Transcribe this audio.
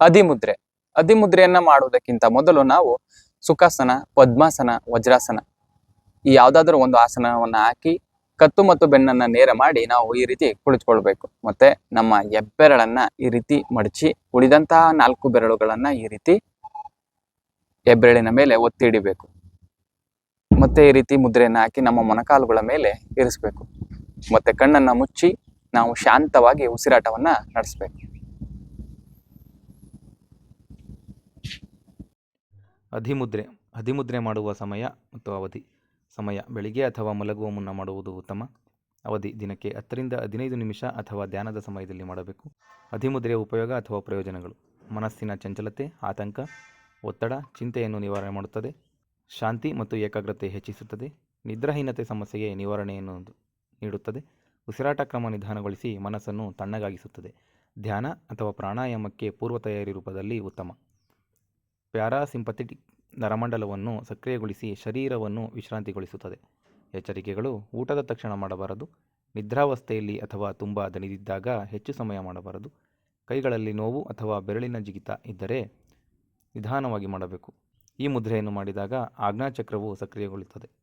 ಅಧಿಮುದ್ರೆ ಅಧಿಮುದ್ರೆಯನ್ನ ಮಾಡುವುದಕ್ಕಿಂತ ಮೊದಲು ನಾವು ಸುಖಾಸನ, ಪದ್ಮಾಸನ, ವಜ್ರಾಸನ ಈ ಯಾವ್ದಾದ್ರು ಒಂದು ಆಸನವನ್ನ ಹಾಕಿ ಕತ್ತು ಮತ್ತು ಬೆನ್ನನ್ನ ನೇರ ಮಾಡಿ ನಾವು ಈ ರೀತಿ ಕುಳಿತುಕೊಳ್ಬೇಕು. ಮತ್ತೆ ನಮ್ಮ ಹೆಬ್ಬೆರಳನ್ನ ಈ ರೀತಿ ಮಡಚಿ ಉಳಿದಂತಹ ನಾಲ್ಕು ಬೆರಳುಗಳನ್ನ ಈ ರೀತಿ ಹೆಬ್ಬೆರಳಿನ ಮೇಲೆ ಒತ್ತಿ ಹಿಡಿಬೇಕು ಮತ್ತೆ ಈ ರೀತಿ ಮುದ್ರೆಯನ್ನ ಹಾಕಿ ನಮ್ಮ ಮೊಣಕಾಲುಗಳ ಮೇಲೆ ಇರಿಸ್ಬೇಕು. ಮತ್ತೆ ಕಣ್ಣನ್ನ ಮುಚ್ಚಿ ನಾವು ಶಾಂತವಾಗಿ ಉಸಿರಾಟವನ್ನ ನಡೆಸಬೇಕು. ಅಧಿಮುದ್ರೆ ಅಧಿಮುದ್ರೆ ಮಾಡುವ ಸಮಯ ಮತ್ತು ಅವಧಿ. ಸಮಯ ಬೆಳಿಗ್ಗೆ ಅಥವಾ ಮಲಗುವ ಮುನ್ನ ಮಾಡುವುದು ಉತ್ತಮ. ಅವಧಿ ದಿನಕ್ಕೆ ಹತ್ತರಿಂದ ಹದಿನೈದು ನಿಮಿಷ ಅಥವಾ ಧ್ಯಾನದ ಸಮಯದಲ್ಲಿ ಮಾಡಬೇಕು. ಅಧಿಮುದ್ರೆಯ ಉಪಯೋಗ ಅಥವಾ ಪ್ರಯೋಜನಗಳು. ಮನಸ್ಸಿನ ಚಂಚಲತೆ, ಆತಂಕ, ಒತ್ತಡ, ಚಿಂತೆಯನ್ನು ನಿವಾರಣೆ ಮಾಡುತ್ತದೆ. ಶಾಂತಿ ಮತ್ತು ಏಕಾಗ್ರತೆ ಹೆಚ್ಚಿಸುತ್ತದೆ. ನಿದ್ರಾಹೀನತೆ ಸಮಸ್ಯೆಗೆ ನಿವಾರಣೆಯನ್ನು ನೀಡುತ್ತದೆ. ಉಸಿರಾಟ ಕ್ರಮ ನಿಧಾನಗೊಳಿಸಿ ಮನಸ್ಸನ್ನು ತಣ್ಣಗಾಗಿಸುತ್ತದೆ. ಧ್ಯಾನ ಅಥವಾ ಪ್ರಾಣಾಯಾಮಕ್ಕೆ ಪೂರ್ವ ತಯಾರಿ ರೂಪದಲ್ಲಿ ಉತ್ತಮ. ಪ್ಯಾರಾಸಿಂಪಥೆಟಿಕ್ ನರಮಂಡಲವನ್ನು ಸಕ್ರಿಯಗೊಳಿಸಿ ಶರೀರವನ್ನು ವಿಶ್ರಾಂತಿಗೊಳಿಸುತ್ತದೆ. ಎಚ್ಚರಿಕೆಗಳು ಊಟದ ತಕ್ಷಣ ಮಾಡಬಾರದು. ನಿದ್ರಾವಸ್ಥೆಯಲ್ಲಿ ಅಥವಾ ತುಂಬ ದಣಿದಿದ್ದಾಗ ಹೆಚ್ಚು ಸಮಯ ಮಾಡಬಾರದು. ಕೈಗಳಲ್ಲಿ ನೋವು ಅಥವಾ ಬೆರಳಿನ ಜಿಗಿತ ಇದ್ದರೆ ನಿಧಾನವಾಗಿ ಮಾಡಬೇಕು. ಈ ಮುದ್ರೆಯನ್ನು ಮಾಡಿದಾಗ ಆಜ್ಞಾಚಕ್ರವು ಸಕ್ರಿಯಗೊಳ್ಳುತ್ತದೆ.